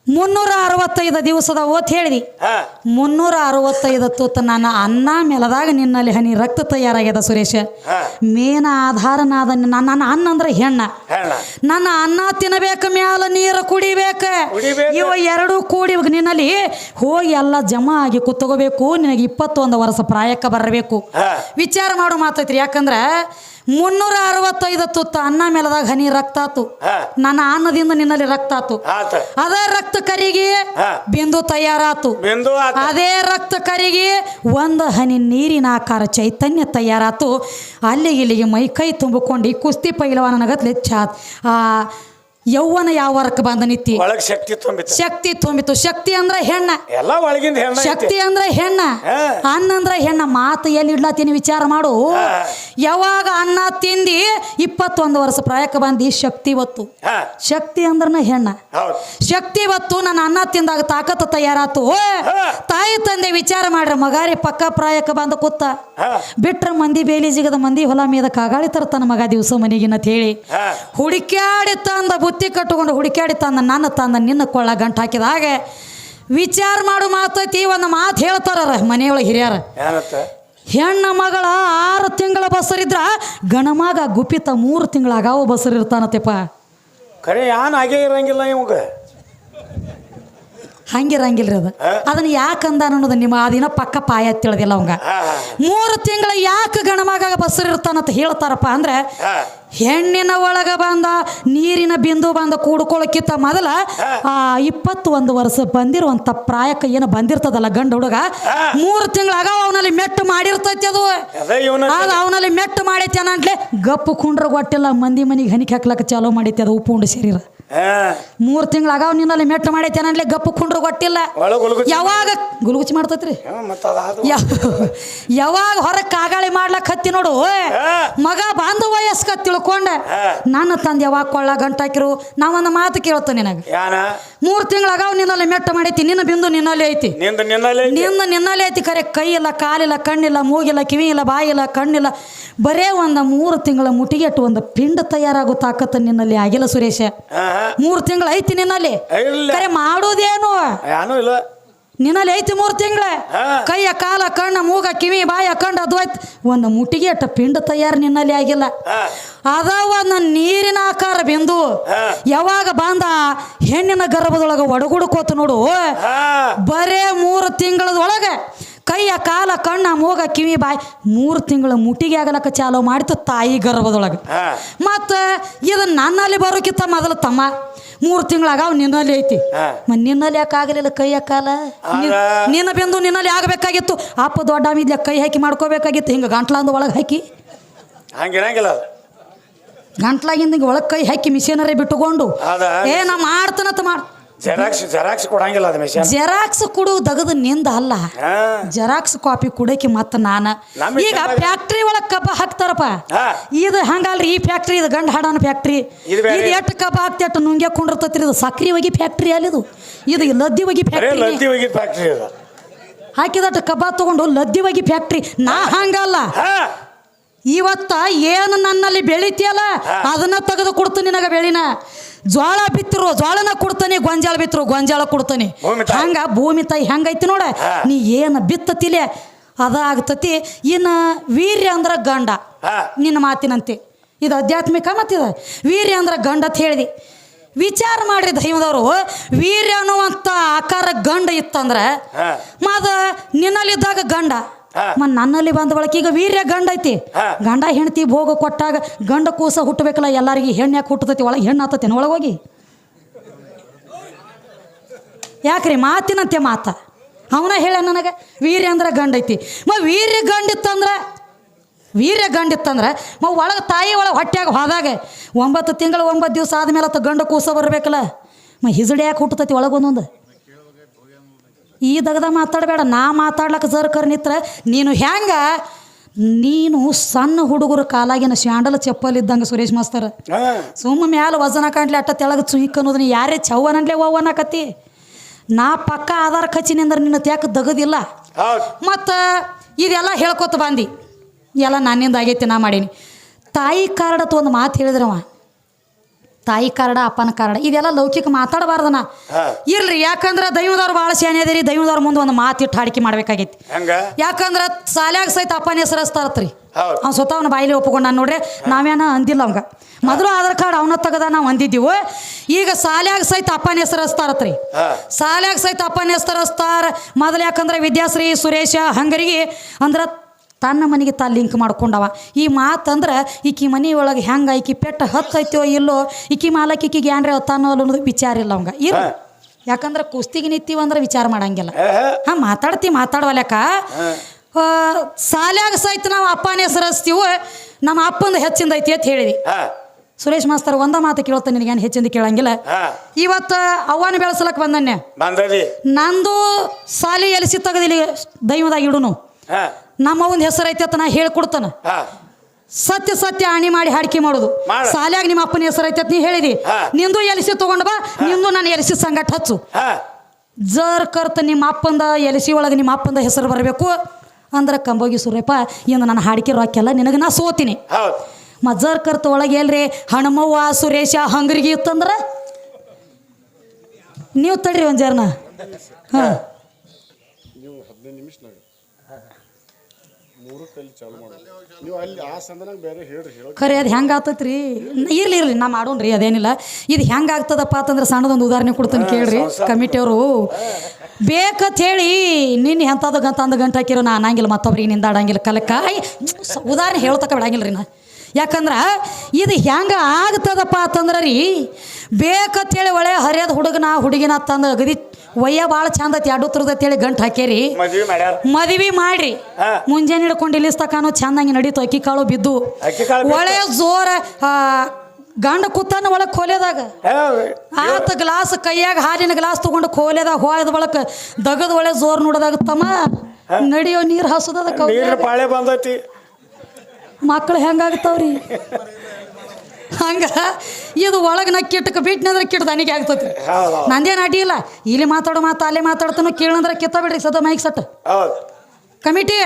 ಮುನ್ನೂರ ಅರವತ್ತೈದು ದಿವಸದ ಓತ್ ಹೇಳಿದಿ. ಮುನ್ನೂರ ಅರವತ್ತೈದು ತೂತ ನನ್ನ ಅನ್ನ ಮೇಲದಾಗ ನಿನ್ನಲ್ಲಿ ಹನಿ ರಕ್ತ ತಯಾರಾಗ್ಯದ ಸುರೇಶ. ಮೇನ ಆಧಾರನಾದ ನನ್ನ ಅನ್ನ ಅಂದ್ರೆ ಹೆಣ್ಣ. ನನ್ನ ಅನ್ನ ತಿನ್ನಬೇಕು ಮ್ಯಾಲ ನೀರು ಕುಡಿಬೇಕ. ಕುಡಿಬೇಕು. ಇವ ಎರಡು ಕೂಡಿ ನಿನ್ನಲ್ಲಿ ಹೋಗಿ ಎಲ್ಲ ಜಮಾ ಆಗಿ ಕುತ್ತಗೋಬೇಕು. ನಿನಗೆ ಇಪ್ಪತ್ತೊಂದು ವರ್ಷ ಪ್ರಾಯಕ್ಕೆ ಬರಬೇಕು. ವಿಚಾರ ಮಾಡು ಮಾತೈತ್ರಿ. ಯಾಕಂದ್ರ ಮುನ್ನೂರ ಅರವತ್ತೈದು ತುತ್ತ ಅನ್ನ ಮೇಲದಾಗ ಹನಿ ರಕ್ತ ಆತು. ನನ್ನ ಅನ್ನದಿಂದ ನಿನ್ನಲ್ಲಿ ರಕ್ತ ಆತು. ಅದೇ ರಕ್ತ ಕರಿಗೆ ಬಿಂದು ತಯಾರಾತು. ಅದೇ ರಕ್ತ ಕರಿಗೆ ಒಂದು ಹನಿ ನೀರಿನ ಆಕಾರ ಚೈತನ್ಯ ತಯಾರಾತು. ಅಲ್ಲಿಗೆ ಇಲ್ಲಿಗೆ ಮೈ ಕೈ ತುಂಬಿಕೊಂಡು ಕುಸ್ತಿ ಕುಸ್ತಿ ಪೈಲವಾನಗತ್ಲೆ ಚಾತ್ ಆ ಯೌವನ ಯಾವ ವರ್ಕ್ ಬಂದ ನಿತ್ತಿ ಒಳಗ್ ಶಕ್ತಿ ತುಂಬಿತ್ತು. ಶಕ್ತಿ ತುಂಬಿತು ಶಕ್ತಿ ಅಂದ್ರೆ ಹೆಣ್ಣ. ಎಲ್ಲ ಒಳಗಿಂದ ಹೆಣ್ಣ ಶಕ್ತಿ ಅಂದ್ರೆ ಹೆಣ್ಣ. ಅನ್ನ ಅಂದ್ರೆ ಹೆಣ್ಣ. ಮಾತು ಎಲ್ಲಿ ಇಡ್ಲತ್ತೀನಿ ವಿಚಾರ ಮಾಡು. ಯಾವಾಗ ಅನ್ನ ತಿಂದಿ ಇಪ್ಪತ್ತೊಂದು ವರ್ಷ ಪ್ರಾಯಕ್ಕೆ ಬಂದಿ ಶಕ್ತಿ ಒತ್ತು ಶಕ್ತಿ ಅಂದ್ರನ ಹೆಣ್ಣ. ಶಕ್ತಿ ಒತ್ತು ನನ್ನ ಅನ್ನ ತಿಂದಾಗ ತಾಕತ್ತು ತಯಾರಾತು. ತಾಯಿ ತಂದೆ ವಿಚಾರ ಮಾಡ್ರಿ ಮಗಾರಿ ಪಕ್ಕ ಪ್ರಾಯಕ್ಕೆ ಬಂದ ಕೂತ. ಬಿಟ್ರ ಮಂದಿ ಬೇಲಿ ಜಿಗದ ಮಂದಿ ಹೊಲ ಮೀದ ಕಾಗಾಳಿ ತರ್ತಾನ ಮಗ ದಿವಸ ಮನೆಗಿನ ಹೇಳಿ. ಹುಡುಕ್ಯಾಡಿ ತಂದ ಬುತ್ತಿ ಕಟ್ಟುಕೊಂಡು ಹುಡುಕಾಡಿ ತಂದ ನನ್ನ ತಂದ ನಿನ್ನ ಕೊಳ್ಳ ಗಂಟು ಹಾಕಿದಾಗ ವಿಚಾರ ಮಾಡು ಮಾತೈತಿ ಒಂದು ಮಾತು ಹೇಳ್ತಾರ ಮನೆಯೊಳಗೆ ಹಿರಿಯರ. ಹೆಣ್ಣು ಹೆಣ್ಣ ಮಗಳ ಆರು ತಿಂಗಳ ಬಸರಿದ್ರ ಗಣಮಗ ಗುಪಿತ ಮೂರು ತಿಂಗಳಾಗ ಬಸರಿರ್ತಾನತ್ತೆಪ್ಪ ಖರೆ ಯಾನ್ ಆಗೇ ಇರಂಗಿಲ್ಲ ಇವಾಗ. ಹಂಗಿರಂಗಿಲ್ರಿ ಅದು. ಅದನ್ನ ಯಾಕಂದ ಅನ್ನೋದು ನಿಮ್ಮ ಆ ದಿನ ಪಕ್ಕ ಪಾಯ ತಿಳಿದಿಲ್ಲ ಅವಂಗ. ಮೂರು ತಿಂಗಳ ಯಾಕೆ ಗಣಮಗ ಬಸರಿರ್ತಾನಂತ ಹೇಳ್ತಾರಪ್ಪ ಅಂದ್ರೆ ಹೆಣ್ಣಿನ ಒಳಗ ಬಂದ ನೀರಿನ ಬಿಂದು ಬಂದ ಕೂಡ್ಕೊಳಕ್ಕಿಂತ ಮೊದಲ. ಆ ಇಪ್ಪತ್ತು ಒಂದು ವರ್ಷ ಬಂದಿರುವಂತ ಪ್ರಾಯಕ್ಕೆ ಏನು ಬಂದಿರ್ತದಲ್ಲ ಗಂಡ ಹುಡುಗ. ಮೂರು ತಿಂಗಳಾಗ ಅವನಲ್ಲಿ ಮೆಟ್ಟು ಮಾಡಿರ್ತೈತಿ ಅದು. ಅದೇ ಅವನಲ್ಲಿ ಮೆಟ್ಟು ಮಾಡೈತಿ ಅನ್ನಂಟ್ಲೆ ಗಪ್ಪು ಕುಂಡ್ರ ಗೊಟ್ಟಿಲ್ಲ ಮಂದಿ ಮನಿಗೆ ಹನಿಕೆ ಹಾಕ್ಲಕ್ಕ ಚಾಲೋ ಮಾಡೈತಿ ಅದು ಉಪ್ಪು ಉಂಡು ಶರೀರ. ಮೂರು ತಿಂಗಳಾಗ ಅವ್ ನಿನ್ನಲ್ಲಿ ಮೆಟ್ಟು ಮಾಡೈತಿ ಅನ್ನಂಟ್ಲೆ ಗಪ್ಪು ಕುಂಡ್ರು ಗೊತ್ತಿಲ್ಲ. ಯಾವಾಗ ಗುಲ್ಗುಚಿ ಮಾಡ್ತೈತ್ರಿ? ಯಾವಾಗ ಹೊರಗೆ ಕಾಗಾಳಿ ಮಾಡ್ಲಕ್ ಹತ್ತಿ ನೋಡು. ಮಗ ಬಾಂಧ ವಯಸ್ಕ ತಿಳ್ಕೊಂಡ. ನನ್ನ ತಂದೆ ಯಾವಾಗ ಕೊಳ್ಳ ಗಂಟಾಕಿರು ನಾವೊಂದು ಮಾತು ಕೇಳ್ತ ನಿನಗೆ. ಮೂರು ತಿಂಗಳಾಗ ಅವ್ ನಿನ್ನಲ್ಲಿ ಮೆಟ್ಟ ಮಾಡೈತಿ ನಿನ್ನ ಬಿಂದು ನಿನ್ನಲ್ಲಿ ಐತಿ. ನಿನ್ನ ನಿನ್ನಲ್ಲಿ ಐತಿ? ಕರೆ ಕೈ ಇಲ್ಲ ಕಾಲಿಲ್ಲ ಕಣ್ಣಿಲ್ಲ ಮೂಗಿಲ್ಲ ಕಿವಿ ಇಲ್ಲ ಬಾಯಿಲ್ಲ ಕಣ್ಣಿಲ್ಲ. ಬರೇ ಒಂದು ಮೂರು ತಿಂಗಳ ಮುಟಿಗೆಟ್ಟು ಒಂದು ಪಿಂಡ ತಯಾರಾಗೋ ತಾಕತ್ತ ನಿನ್ನಲ್ಲಿ ಆಗಿಲ್ಲ ಸುರೇಶ. ಮೂರು ತಿಂಗಳು ಐತಿ ನಿನ್ನಲ್ಲಿ. ಕರೆ ಮಾಡೋದೇನು? ಇಲ್ಲ. ನಿನ್ನಲ್ಲಿ ಐತಿ ಮೂರು ತಿಂಗಳ. ಕೈಯ ಕಾಲ ಕಣ್ಣ ಮೂಗ ಕಿವಿ ಬಾಯ ಕಂಡ ಅದು ಆಯ್ತು ಒಂದು ಮುಟ್ಟಿಗೆ ಅಟ್ಟ ಪಿಂಡ ತಯಾರು ನಿನ್ನಲ್ಲಿ ಆಗಿಲ್ಲ. ಅದಾವ ಅದ ಒಂದು ನೀರಿನ ಆಕಾರ ಬಿಂದು. ಯಾವಾಗ ಬಂದ ಹೆಣ್ಣಿನ ಗರ್ಭದೊಳಗೆ ಒಡಗುಡ್ಕೋತ ನೋಡು. ಬರೇ ಮೂರು ತಿಂಗಳದೊಳಗೆ ಕೈಯ ಕಾಲ ಕಣ್ಣ ಮೂಗ ಕಿವಿ ಬಾಯಿ ಮೂರು ತಿಂಗಳ ಮುಟ್ಟಿಗೆ ಆಗಲಕ್ಕ ಚಾಲೋ ಮಾಡಿತು ತಾಯಿ ಗರ್ಭದೊಳಗೆ. ಮತ್ತೆ ಇದು ನನ್ನಲ್ಲಿ ಬರೋಕಿತ್ತ ಮೊದಲು ತಮ್ಮ. ಮೂರು ತಿಂಗಳಾಗ ಅವ್ ನಿನ್ನಲ್ಲಿ ಐತಿ. ಮತ್ ಮತ್ತು ನಿನ್ನಲ್ಲಿ ಯಾಕೆ ಆಗಲಿಲ್ಲ ಕೈಯ ಕಾಲ? ನಿನ್ನ ಬಿಂದು ನಿನ್ನಲ್ಲಿ ಆಗಬೇಕಾಗಿತ್ತು. ಅಪ್ಪ ದೊಡ್ಡ ಮಿದ್ಲೆ ಕೈ ಹಾಕಿ ಮಾಡ್ಕೋಬೇಕಾಗಿತ್ತು. ಹಿಂಗೆ ಗಂಟ್ಲಂದು ಒಳಗೆ ಹಾಕಿ. ಹಂಗಿರಂಗಿಲ್ಲ ಗಂಟ್ಲಾಗಿಂದ ಹಿಂಗೆ ಒಳಗೆ ಕೈ ಹಾಕಿ ಮಿಷನರಿ ಬಿಟ್ಟುಕೊಂಡು. ಏ ನಾ ಮಾಡ್ತನಂತ ಮಾಡ್ ಜೆರಾಕ್ಸ್ ಜೆರಾಕ್ಸ್ ಕೊಡಂಗಿಲ್ಲ ಅದು ಮಿಷನ್. ಜೆರಾಕ್ಸ್ ಕೊಡು ದಗದ ನಿಂದ ಅಲ್ಲ. ಹಾ. ಜೆರಾಕ್ಸ್ ಕಾಪಿ ಕುಡಕ್ಕೆ ಮತ್ತ ನಾನು. ಈಗ ಫ್ಯಾಕ್ಟ್ರಿ ಒಳಗೆ ಕಬ್ಬ ಹಾಕ್ತಾರಪ್ಪ. ಹಾ. ಇದು ಹಂಗಲ್ರಿ ಈ ಫ್ಯಾಕ್ಟ್ರಿ ಇದು ಗಂಡ ಹಾಡಾನ ಫ್ಯಾಕ್ಟ್ರಿ ಇದು ಬೇರೆ. ಇದು ಎಷ್ಟು ಕಬ್ಬ ಹಾಕ್ತಿ ಅಟ್ಟು ನುಂಗ್ಯ ಕುಂಡಿರ್ತೈತ್ರಿ. ಇದು ಸಕ್ರಿ ಹೋಗಿ ಫ್ಯಾಕ್ಟ್ರಿ ಅಲ್ಲಿ ಇದು. ಇದು ಲದ್ದಿ ಹೋಗಿ ಬರೇ ಫ್ಯಾಕ್ಟ್ರಿ ಲದ್ದಿ ಹೋಗಿದ್ ಫ್ಯಾಕ್ಟ್ರಿ ಅದು. ಹಾಕಿದಟ್ಟು ಕಬ್ಬ ತಗೊಂಡು ಲದ್ದಿ ಹೋಗಿ ಫ್ಯಾಕ್ಟ್ರಿ ನಾ ಹಂಗಲ್ಲ. ಹಾ. ಇವತ್ತ ಏನು ನನ್ನಲ್ಲಿ ಬೆಳಿತೀಯಲ್ಲ ಅದನ್ನ ತೆಗೆದು ಕೊಡ್ತೀನಿ ನಿನಗ ಬೆಳಿನ. ಜ್ವಾಳ ಬಿತ್ತರು ಜ್ವಾಳನ ಕೊಡ್ತಾನೆ ಗೊಂಜಾಳ ಬಿತ್ತರು ಗೊಂಜಾಳ ಕೊಡ್ತಾನೆ. ಹಂಗ ಭೂಮಿ ತಾಯಿ ಹೆಂಗೈತಿ ನೋಡ. ನೀ ಏನು ಬಿತ್ತತಿಲೆ? ಅದ ಆಗ್ತತಿ ಇನ್ನು ವೀರ್ಯ ಅಂದ್ರೆ ಗಂಡ. ನಿನ್ನ ಮಾತಿನಂತೆ. ಇದು ಆಧ್ಯಾತ್ಮಿಕ ಮತ್ತಿದ ವೀರ್ಯ ಅಂದ್ರ ಗಂಡ ಅಂತ ಹೇಳಿದಿ. ವಿಚಾರ ಮಾಡ್ರಿ ದೈವದವರು. ವೀರ್ಯ ಅನ್ನುವಂಥ ಆಕಾರ ಗಂಡ ಇತ್ತಂದ್ರೆ ಮದ ನಿನ್ನಲ್ಲಿದ್ದಾಗ ಗಂಡ. ಹಾ. ಮ ನನ್ನಲ್ಲಿ ಬಂದ ಬಳಕ ಈಗ ವೀರ್ಯ ಗಂಡ ಐತಿ. ಗಂಡ ಹೆಂಡತಿ ಭೋಗ ಕೊಟ್ಟಾಗ ಗಂಡ ಕೂಸ ಹುಟ್ಟಬೇಕಲ್ಲ ಎಲ್ಲರಿಗೆ ಹೆಣ್ಣು ಯಾಕೆ ಹುಟ್ಟತೈತಿ? ಒಳಗೆ ಹೆಣ್ಣು ಆತತೇನೆ? ಒಳಗೋಗಿ ಯಾಕ್ರಿ? ಮಾತಿನಂತೆ ಮಾತ. ಅವನ ಹೇಳ ನನಗೆ ವೀರ್ಯ ಅಂದ್ರೆ ಗಂಡ ಐತಿ. ಮ ವೀರ್ಯ ಗಂಡ ಇತ್ತಂದ್ರೆ ವೀರ್ಯ ಗಂಡ ಇತ್ತಂದ್ರೆ ಮ ಒಳಗೆ ತಾಯಿ ಒಳಗೆ ಹೊಟ್ಟೆಯಾಗ ಹೋದಾಗ ಒಂಬತ್ತು ತಿಂಗಳು ಒಂಬತ್ತು ದಿವಸ ಆದಮೇಲೆ ಆತ ಗಂಡ ಕೂಸ ಬರಬೇಕಲ್ಲ ಮ ಹಿಜಡಿ ಯಾಕೆ ಹುಟ್ಟತೈತಿ ಒಳಗೊಂದೊಂದು ಈ ದಗದ ಮಾತಾಡಬೇಡ ನಾ ಮಾತಾಡ್ಲಕ್ಕ ಜರ್ಕರ್ ನಿತ್ರ. ನೀನು ಹೆಂಗೆ ನೀನು ಸಣ್ಣ ಹುಡುಗರ ಕಾಲಾಗಿನ ಶ್ಯಾಂಡಲ್ ಚಪ್ಪಲ್ ಇದ್ದಂಗೆ ಸುರೇಶ್ ಮಾಸ್ತರ. ಸುಮ್ಮ ಮ್ಯಾಲ ವಜನ ಕಾಣ್ಲಿ ಅಟ್ಟ ತೆಳಗ ಚುಯಿಕ್ ಅನ್ನೋದನ್ನ ಯಾರೇ ಚವ್ವನಂಡ್ಲೆ ಅವ್ವನಕತಿ ನಾ ಪಕ್ಕ ಆಧಾರ ಖಚಿನಿಂದ್ರೆ ನಿನ್ನ ತ್ಯಾಕ ದಗದಿಲ್ಲ. ಮತ್ತು ಇದೆಲ್ಲ ಹೇಳ್ಕೊತ ಬಂದು. ಎಲ್ಲ ನನ್ನಿಂದ ಆಗೈತಿ ನಾ ಮಾಡೀನಿ. ತಾಯಿ ಕಾರ್ಡತ್ ಒಂದು ಮಾತು ಹೇಳಿದ್ರವ. ತಾಯಿ ಕಾರಣ ಅಪ್ಪನ ಕಾರಣ ಇದೆಲ್ಲ ಲೌಕಿಕ ಮಾತಾಡಬಾರ್ದನ. ಇರ್ಲಿ ಯಾಕಂದ್ರೆ ದೈವದವ್ರು ಭಾಳ ಸೇನೆ ಅದೇರಿ ದೈವದವ್ರ ಮುಂದೆ ಒಂದು ಮಾತಿಟ್ಟು ಹಾಡಿಕೆ ಮಾಡ್ಬೇಕಾಗೈತಿ. ಯಾಕಂದ್ರ ಸಾಲ್ಯಾಗ ಸಹಿತ ಅಪ್ಪನ ಹೆಸರು ಹಚ್ತಾರತ್ರಿ. ಹೌದು. ಅವ್ನು ಸ್ವತಃ ಅವನ ಬಾಯಿಲಿ ಒಪ್ಕೊಂಡು ನಾನು ನೋಡ್ರಿ ನಾವೇನ ಅಂದಿಲ್ಲ ಅವಂಗ. ಮೊದಲು ಆಧಾರ್ ಕಾರ್ಡ್ ಅವನ ತಗದ ನಾವು ಅಂದಿದ್ದೀವಿ. ಈಗ ಸಾಲ್ಯಾಗ ಸಹಿತ ಅಪ್ಪನ ಹೆಸರು ಹಚ್ತಾರತ್ರಿ. ಹಾ. ಸಾಲ್ಯಾಗ ಸಹಿತ ಅಪ್ಪನ ಹೆಸರು ಹಚ್ತಾರ. ಮೊದಲು ಯಾಕಂದ್ರೆ ವಿದ್ಯಾಶ್ರೀ ಸುರೇಶ ಹಂಗರಿಗೆ ಅಂದ್ರೆ ತನ್ನ ಮನೆಗೆ ತಾ ಲಿಂಕ್ ಮಾಡ್ಕೊಂಡವ. ಈ ಮಾತಂದ್ರೆ ಈಕಿ ಮನೆ ಒಳಗೆ ಹೆಂಗೆ ಈಕಿ ಪೆಟ್ಟ ಹತ್ತೈತೋ ಇಲ್ಲೋ ಈಕಿ ಮಾಲಕ್ ಈಕಿಗೆ ಏನ್ರಿ ಹತ್ತಾನೋ ಅನ್ನೋದು ವಿಚಾರ ಇಲ್ಲ ಅವಂಗ. ಇಲ್ಲ ಯಾಕಂದ್ರೆ ಕುಸ್ತಿಗೆ ನಿಂತೀವಿ ಅಂದ್ರೆ ವಿಚಾರ ಮಾಡಂಗಿಲ್ಲ. ಹಾಂ ಮಾತಾಡ್ತಿ ಮಾತಾಡವಲ್ಯಾಕ ಸಾಲ್ಯಾಗ ಸಹಿತ ನಾವು ಅಪ್ಪನ ಹೆಸರು ಹಚ್ತೀವಿ ನಮ್ಮ ಅಪ್ಪಂದು ಹೆಚ್ಚಿಂದ ಐತಿ ಅಂತ ಹೇಳಿದಿ. ಸುರೇಶ್ ಮಾಸ್ತರ್ ಒಂದ ಮಾತು ಕೇಳ್ತಾನೆ ನಿನಗೇನು ಹೆಚ್ಚಿಂದ ಕೇಳಂಗಿಲ್ಲ. ಇವತ್ತು ಅವ್ವನ ಬೆಳೆಸಲಕ್ಕೆ ಬಂದನ್ನೆ? ಬಂದದಿ. ನಂದು ಸಾಲಿ ಎಲಿಸಿ ತೆಗದಿಲ್ಲಿ ದೈವದಾಗ ಇಡುನು. ನಮ್ಮ ಒಂದು ಹೆಸರು ಐತೆ ಅಂತ ನಾ ಹೇಳ್ಕೊಡ್ತಾನ. ಸತ್ಯ ಸತ್ಯ ಆಣಿ ಮಾಡಿ ಹಾಡಿಕೆ ಮಾಡೋದು. ಮಾಡು. ಸಾಲ್ಯಾಗ ನಿಮ್ಮ ಅಪ್ಪನ ಹೆಸರು ಐತೆ ನೀ ಹೇಳಿದಿ. ನಿಂದು ಎಲಿಸಿ ತಗೊಂಡು ಬಾ ನಿಂದು ನಾನು ಎಲಿಸಿ ಸಂಗಟ ಹಚ್ಚು. ಜರ್ ಕರ್ತ ನಿಮ್ಮ ಅಪ್ಪಂದ ಎಲಿಸಿ ಒಳಗೆ ನಿಮ್ಮ ಅಪ್ಪಂದ ಹೆಸರು ಬರಬೇಕು. ಅಂದ್ರೆ ಕಂಬೋಗಿ ಸುರೇಪ ಇಂದು ನನ್ನ ಹಾಡಿಕೆ ರೊಕ್ಕೆಲ್ಲ ನಿನಗೆ ನಾ ಸೋತೀನಿ. ಮಜರ್ ಕರ್ತ ಒಳಗೆ ಎಲ್ರಿ ಹಣಮವ್ವ ಸುರೇಶ ಹಂಗರಿಗೆ ಇತ್ತಂದ್ರೆ? ನೀವು ತಡ್ರಿ ಒಂದು ಜರ್ನ. ಹಾಂ. ನೀವು ಹದಿನೈದು ನಿಮಿಷನಾಗ ಚಾಲು ಮಾಡೋದು ನೀವು ಅಲ್ಲಿ ಆ ಸಂದನಾಗ ಬೇರೆ ಹೇಳ್ರಿ ಹೇಳೋ ಖರೆ ಅದು ಹೆಂಗೆ ಆಗ್ತೈತ್ರಿ? ಇರ್ಲಿ ಇರ್ಲಿ ನಾ ಮಾಡೋಣ್ರಿ ಅದೇನಿಲ್ಲ. ಇದು ಹೆಂಗೆ ಆಗ್ತದಪ್ಪ ಅಂತಂದ್ರೆ ಸಣ್ಣದೊಂದು ಉದಾಹರಣೆ ಕೊಡ್ತಾನೆ ಕೇಳ್ರಿ ಕಮಿಟಿಯವರು. ಬೇಕಂತ ಹೇಳಿ ನಿನ್ನ ಎಂಥದ್ದು ಗಂತ ಅಂದ ಗಂಟು ಹಾಕಿರೋ ನಾ ಅನ್ನಂಗಿಲ್ಲ ಮತ್ತೊಬ್ರಿಗೆ ನಿಂದಾಡಂಗಿಲ್ಲ ಕಲಕ್ಕ ಉದಾಹರಣೆ ಹೇಳ್ತಕ್ಕ ಬಿಡಂಗಿಲ್ಲ ರೀ ನಾ. ಯಾಕಂದ್ರೆ ಇದು ಹೆಂಗೆ ಆಗ್ತದಪ್ಪ ಅಂತಂದ್ರೆ ರೀ ಬೇಕಂತ ಹೇಳಿ ಒಳ್ಳೆ ಹರಿಯದ ಹುಡುಗನ ಹುಡುಗಿನ ತಂದು ಅಗದಿ ಒಯ್ಯ ಭಾಳ ಚಂದ ಐತಿ ಎರಡು ಉತ್ತರದ ಹೇಳಿ ಗಂಟು ಹಾಕೇರಿ ಮದ್ವಿ ಮಾಡ್ಯಾರ? ಮದ್ವಿ ಮಾಡ್ರಿ. ಹಾ. ಮುಂಜಾನೆ ಹಿಡ್ಕೊಂಡು ಇಲ್ಲಿಸ್ತಕಾನು ಚಂದಂಗೆ ನಡೀತು ಅಕ್ಕಿ ಕಾಳು ಬಿದ್ದು. ಅಕ್ಕಿ ಕಾಳು ಬಿದ್ದು. ಒಳ್ಳೆ ಜೋರ ಆ, ಗಂಡ ಕೂತಾನ ಒಳಗೆ ಕೋಲೆದಾಗ ಆತ ಗ್ಲಾಸ್ ಕೈಯಾಗ ಹಾಲಿನ ಗ್ಲಾಸ್ ತಗೊಂಡು ಕೋಲೆದಾಗ ಹೋಯದ ಬಳಕ ದಗದ ಒಳ್ಳೆ ಜೋರ್ ನೋಡದಾಗ ತಮ್ಮ ನಡಿಯೋ ನೀರು ಹಸುದದ ನೀರಿನ ಪಾಳೆ ಬಂದೈತಿ. ಮಕ್ಳು ಹೆಂಗಾಗ್ತಾವ್ರಿ? ಹಂಗ? ಇದು ಒಳಗೆ ನಾ ಕಿಟ್ಟಕ್ಕೆ ಬಿಟ್ಟನಂದ್ರೆ ಕಿಟ್ಟು ದನಿಗೆ ಆಗ್ತೈತಿ ಹೌದು ನಂದೇನು ಅಡ್ಡಿ ಇಲ್ಲ. ಇಲ್ಲಿ ಮಾತಾಡೋ ಮಾತು ಅಲ್ಲೇ ಮಾತಾಡ್ತಾನೋ ಕೇಳಂದ್ರೆ ಕಿತ್ತ ಬಿಡ್ರಿ ಸದ ಮೈಕ್ ಸಟ್. ಕಮಿಟಿ.